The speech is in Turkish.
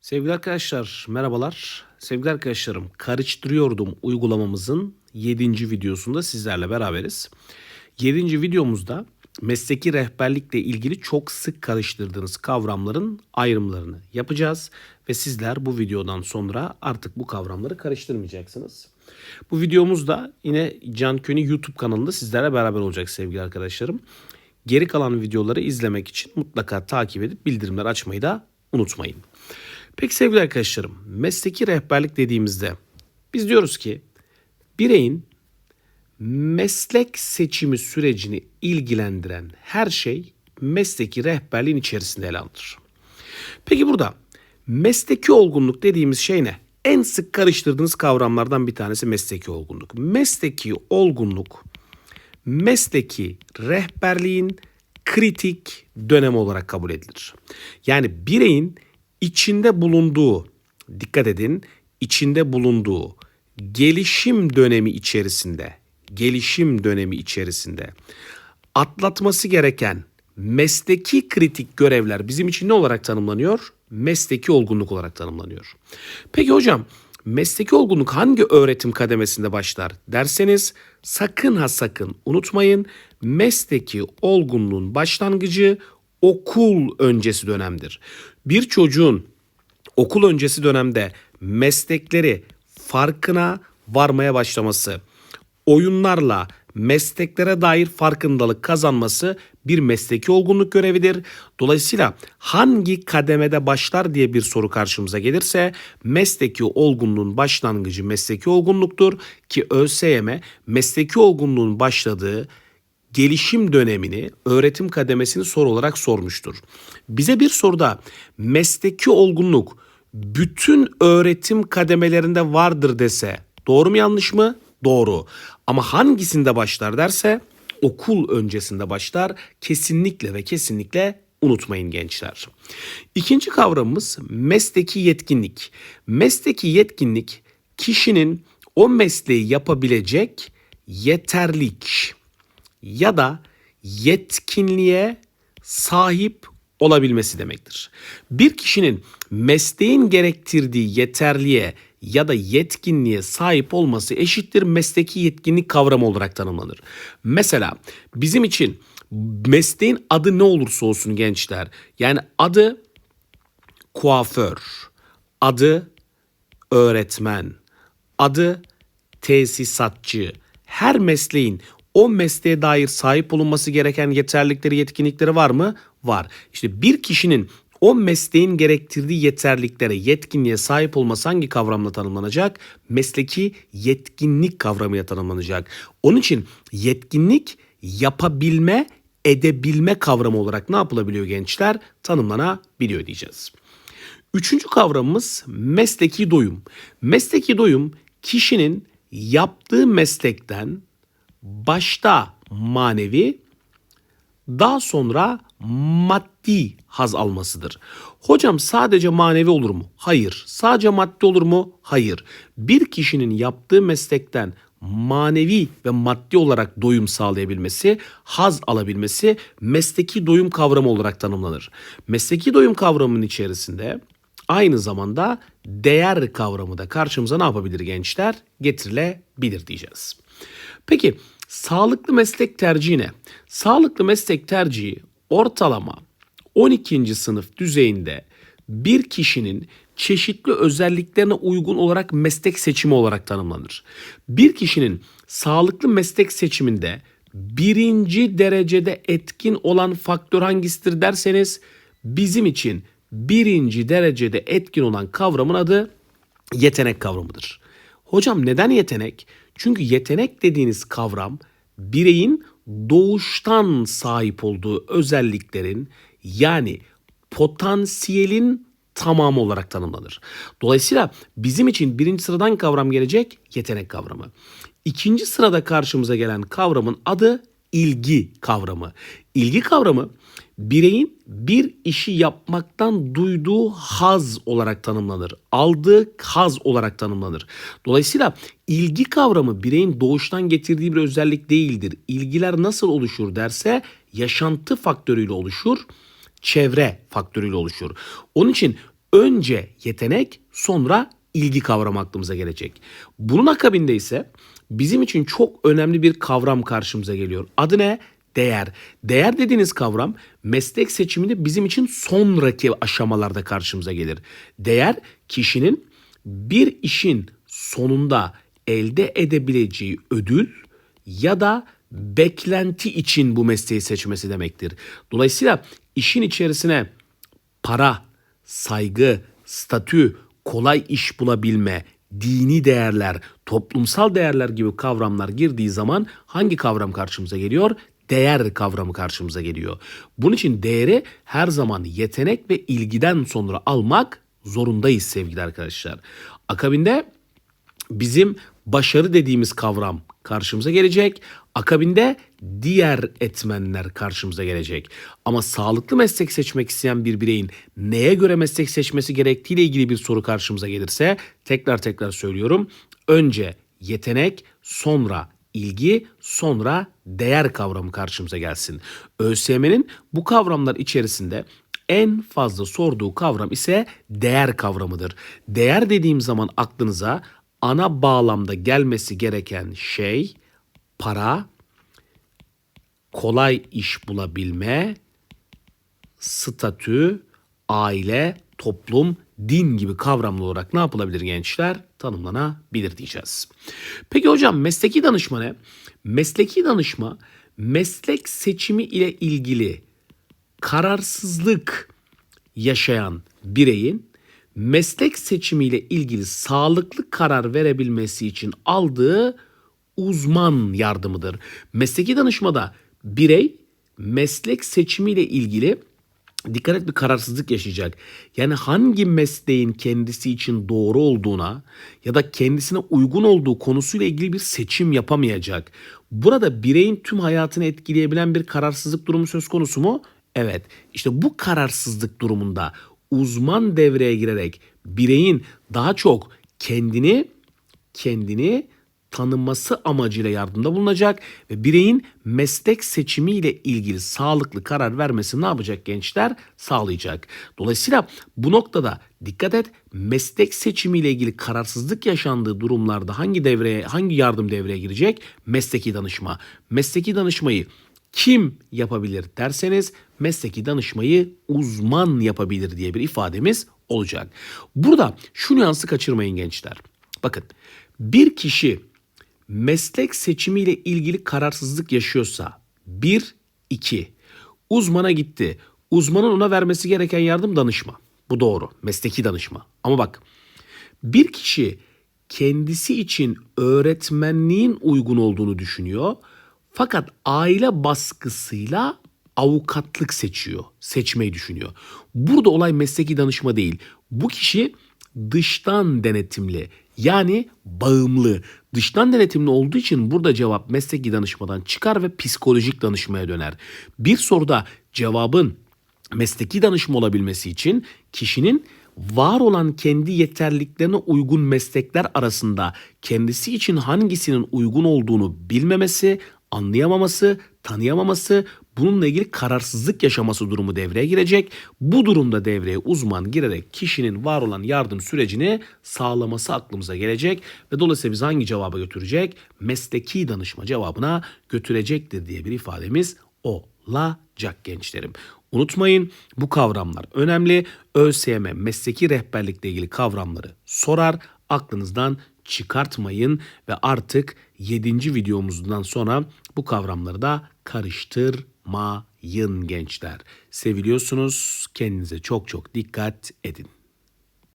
Sevgili arkadaşlar merhabalar. Sevgili arkadaşlarım karıştırıyordum uygulamamızın 7. videosunda sizlerle beraberiz. 7. videomuzda mesleki rehberlikle ilgili çok sık karıştırdığınız kavramların ayrımlarını yapacağız. Ve sizler bu videodan sonra artık bu kavramları karıştırmayacaksınız. Bu videomuzda yine Can Köni YouTube kanalında sizlerle beraber olacak sevgili arkadaşlarım. Geri kalan videoları izlemek için mutlaka takip edip bildirimler açmayı da unutmayın. Peki sevgili arkadaşlarım, mesleki rehberlik dediğimizde biz diyoruz ki bireyin meslek seçimi sürecini ilgilendiren her şey mesleki rehberliğin içerisinde ele alınır. Peki burada mesleki olgunluk dediğimiz şey ne? En sık karıştırdığınız kavramlardan bir tanesi mesleki olgunluk. Mesleki olgunluk mesleki rehberliğin kritik dönemi olarak kabul edilir. Yani bireyin içinde bulunduğu, dikkat edin, içinde bulunduğu gelişim dönemi içerisinde, gelişim dönemi içerisinde atlatması gereken mesleki kritik görevler bizim için ne olarak tanımlanıyor? Mesleki olgunluk olarak tanımlanıyor. Peki hocam mesleki olgunluk hangi öğretim kademesinde başlar derseniz sakın ha sakın unutmayın mesleki olgunluğun başlangıcı okul öncesi dönemdir. Bir çocuğun okul öncesi dönemde meslekleri farkına varmaya başlaması, oyunlarla mesleklere dair farkındalık kazanması bir mesleki olgunluk görevidir. Dolayısıyla hangi kademede başlar diye bir soru karşımıza gelirse mesleki olgunluğun başlangıcı mesleki olgunluktur ki ÖSYM mesleki olgunluğun başladığı gelişim dönemini, öğretim kademesini soru olarak sormuştur. Bize bir soruda mesleki olgunluk bütün öğretim kademelerinde vardır dese doğru mu yanlış mı? Doğru. Ama hangisinde başlar derse okul öncesinde başlar. Kesinlikle ve kesinlikle unutmayın gençler. İkinci kavramımız mesleki yetkinlik. Mesleki yetkinlik kişinin o mesleği yapabilecek yeterlik ya da yetkinliğe sahip olabilmesi demektir. Bir kişinin mesleğin gerektirdiği yeterliğe ya da yetkinliğe sahip olması eşittir mesleki yetkinlik kavramı olarak tanımlanır. Mesela bizim için mesleğin adı ne olursa olsun gençler. Yani adı kuaför, adı öğretmen, adı tesisatçı. Her mesleğin o mesleğe dair sahip olunması gereken yeterlilikleri, yetkinlikleri var mı? Var. İşte bir kişinin o mesleğin gerektirdiği yeterliklere, yetkinliğe sahip olması hangi kavramla tanımlanacak? Mesleki yetkinlik kavramıyla tanımlanacak. Onun için yetkinlik yapabilme, edebilme kavramı olarak ne yapılabiliyor gençler? Tanımlanabiliyor diyeceğiz. Üçüncü kavramımız mesleki doyum. Mesleki doyum kişinin yaptığı meslekten başta manevi daha sonra maddi haz almasıdır. Hocam sadece manevi olur mu? Hayır. Sadece maddi olur mu? Hayır. Bir kişinin yaptığı meslekten manevi ve maddi olarak doyum sağlayabilmesi, haz alabilmesi mesleki doyum kavramı olarak tanımlanır. Mesleki doyum kavramının içerisinde aynı zamanda değer kavramı da karşımıza ne yapabilir gençler? Getirilebilir diyeceğiz. Peki sağlıklı meslek tercihi ne? Sağlıklı meslek tercihi ortalama 12. sınıf düzeyinde bir kişinin çeşitli özelliklerine uygun olarak meslek seçimi olarak tanımlanır. Bir kişinin sağlıklı meslek seçiminde birinci derecede etkin olan faktör hangisidir derseniz bizim için birinci derecede etkin olan kavramın adı yetenek kavramıdır. Hocam neden yetenek? Çünkü yetenek dediğiniz kavram bireyin doğuştan sahip olduğu özelliklerin yani potansiyelin tamamı olarak tanımlanır. Dolayısıyla bizim için birinci sıradan kavram gelecek yetenek kavramı. İkinci sırada karşımıza gelen kavramın adı ilgi kavramı. İlgi kavramı bireyin bir işi yapmaktan duyduğu haz olarak tanımlanır. Aldığı haz olarak tanımlanır. Dolayısıyla ilgi kavramı bireyin doğuştan getirdiği bir özellik değildir. İlgiler nasıl oluşur derse yaşantı faktörüyle oluşur, çevre faktörüyle oluşur. Onun için önce yetenek sonra ilgi kavramı aklımıza gelecek. Bunun akabinde ise bizim için çok önemli bir kavram karşımıza geliyor. Adı ne? Değer. Değer dediğiniz kavram meslek seçiminde bizim için sonraki aşamalarda karşımıza gelir. Değer kişinin bir işin sonunda elde edebileceği ödül ya da beklenti için bu mesleği seçmesi demektir. Dolayısıyla işin içerisine para, saygı, statü, kolay iş bulabilme, dini değerler, toplumsal değerler gibi kavramlar girdiği zaman hangi kavram karşımıza geliyor? Değer kavramı karşımıza geliyor. Bunun için değeri her zaman yetenek ve ilgiden sonra almak zorundayız sevgili arkadaşlar. Akabinde bizim başarı dediğimiz kavram karşımıza gelecek. Akabinde diğer etmenler karşımıza gelecek. Ama sağlıklı meslek seçmek isteyen bir bireyin neye göre meslek seçmesi gerektiğiyle ilgili bir soru karşımıza gelirse tekrar tekrar söylüyorum. Önce yetenek, sonra ilgi, sonra değer kavramı karşımıza gelsin. ÖSYM'nin bu kavramlar içerisinde en fazla sorduğu kavram ise değer kavramıdır. Değer dediğim zaman aklınıza ana bağlamda gelmesi gereken şey para, kolay iş bulabilme, statü, aile, toplum, din gibi kavramlı olarak ne yapılabilir gençler? Tanımlanabilir diyeceğiz. Peki hocam mesleki danışma ne? Mesleki danışma meslek seçimi ile ilgili kararsızlık yaşayan bireyin meslek seçimiyle ilgili sağlıklı karar verebilmesi için aldığı uzman yardımıdır. Mesleki danışmada birey meslek seçimiyle ilgili dikkat et bir kararsızlık yaşayacak. Yani hangi mesleğin kendisi için doğru olduğuna ya da kendisine uygun olduğu konusuyla ilgili bir seçim yapamayacak. Burada bireyin tüm hayatını etkileyebilen bir kararsızlık durumu söz konusu mu? Evet. İşte bu kararsızlık durumunda uzman devreye girerek bireyin daha çok kendini kendini tanınması amacıyla yardımda bulunacak ve bireyin meslek seçimiyle ilgili sağlıklı karar vermesi ne yapacak gençler? Sağlayacak. Dolayısıyla bu noktada dikkat et meslek seçimiyle ilgili kararsızlık yaşandığı durumlarda hangi devreye hangi yardım devreye girecek? Mesleki danışma. Mesleki danışmayı kim yapabilir derseniz mesleki danışmayı uzman yapabilir diye bir ifademiz olacak. Burada şu nüansı kaçırmayın gençler. Bakın bir kişi meslek seçimiyle ilgili kararsızlık yaşıyorsa bir, iki uzmana gitti. Uzmanın ona vermesi gereken yardım danışma. Bu doğru. Mesleki danışma. Ama bak bir kişi kendisi için öğretmenliğin uygun olduğunu düşünüyor. Fakat aile baskısıyla avukatlık seçiyor, seçmeyi düşünüyor. Burada olay mesleki danışma değil. Bu kişi dıştan denetimli yani bağımlı. Dıştan denetimli olduğu için burada cevap mesleki danışmadan çıkar ve psikolojik danışmaya döner. Bir soruda cevabın mesleki danışma olabilmesi için kişinin var olan kendi yeterliliklerine uygun meslekler arasında kendisi için hangisinin uygun olduğunu bilmemesi, anlayamaması, tanıyamaması, bununla ilgili kararsızlık yaşaması durumu devreye girecek. Bu durumda devreye uzman girerek kişinin var olan yardım sürecini sağlaması aklımıza gelecek ve dolayısıyla biz hangi cevaba götürecek? Mesleki danışma cevabına götürecektir diye bir ifademiz olacak gençlerim. Unutmayın bu kavramlar önemli. ÖSYM mesleki rehberlikle ilgili kavramları sorar. Aklınızdan çıkartmayın ve artık 7. videomuzdan sonra bu kavramları da karıştırmayın gençler. Seviliyorsunuz. Kendinize çok çok dikkat edin.